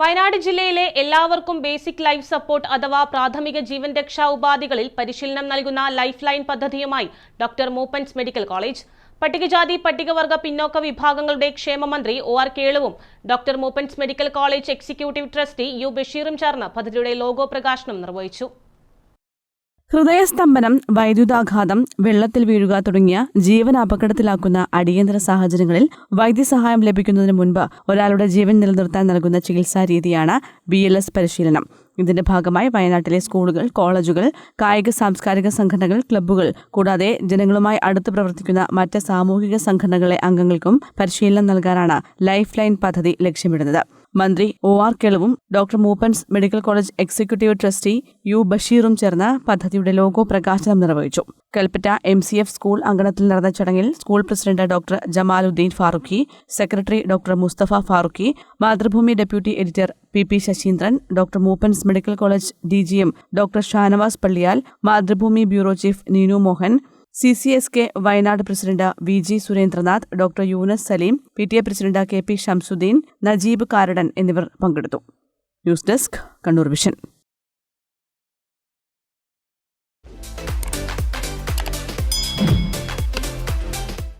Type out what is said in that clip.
വയനാട് ജില്ലയിലെ എല്ലാവർക്കും basic life support അഥവാ പ്രാഥമിക ജീവൻ രക്ഷാ ഉപാധികളിൽ പരിശീലനം നൽകുന്ന ലൈഫ് ലൈൻ പദ്ധതിയുമായി ഡോക്ടർ മൂപ്പൻസ് മെഡിക്കൽ കോളേജ്. പട്ടികജാതി പട്ടികവർഗ പിന്നോക്ക വിഭാഗങ്ങളുടെ ക്ഷേമമന്ത്രി O R കേളുവും doctor Moopens medical college executive trustee U ബഷീറും ചേർന്ന് പദ്ധതിയുടെ ലോഗോ പ്രകാശനം നിർവഹിച്ചു. ഹൃദയസ്തംഭനം വൈദ്യുതാഘാതം വെള്ളത്തിൽ വീഴുക തുടങ്ങിയ ജീവൻ അപകടത്തിലാക്കുന്ന അടിയന്തര സാഹചര്യങ്ങളിൽ വൈദ്യസഹായം ലഭിക്കുന്നതിന് മുൻപ് ഒരാളുടെ ജീവൻ നിലനിർത്താൻ നൽകുന്ന ചികിത്സാ രീതിയാണ് ബി എൽ എസ് പരിശീലനം. ഇതിന്റെ ഭാഗമായി വയനാട്ടിലെ സ്കൂളുകൾ കോളേജുകൾ കായിക സാംസ്കാരിക സംഘടനകൾ ക്ലബ്ബുകൾ കൂടാതെ ജനങ്ങളുമായി അടുത്ത് പ്രവർത്തിക്കുന്ന മറ്റ് സാമൂഹിക സംഘടനകളെ അംഗങ്ങൾക്കും പരിശീലനം നൽകാനാണ് ലൈഫ് ലൈൻ പദ്ധതി ലക്ഷ്യമിടുന്നത്. മന്ത്രി O R കെളുവും doctor Moopens medical college executive trustee U ബഷീറും ചേർന്ന് പദ്ധതിയുടെ ലോഗോ പ്രകാശനം നിർവഹിച്ചു. Kalpetta M C F school അങ്കണത്തിൽ നടന്ന ചടങ്ങിൽ school president doctor Jamaluddin Farooqui secretary doctor Mustafa Farooqui Mathrubhumi deputy editor P P Sasheendran doctor Moopens medical college D G M doctor Shanavas Palliyal Mathrubhumi bureau chief Neenu Mohan C C S K Wayanad president V G Surendranath doctor Yunus Saleem P T A president K P Shamsuddin Najeeb Karadan എന്നിവർ പങ്കെടുത്തു. News desk Kannur vision.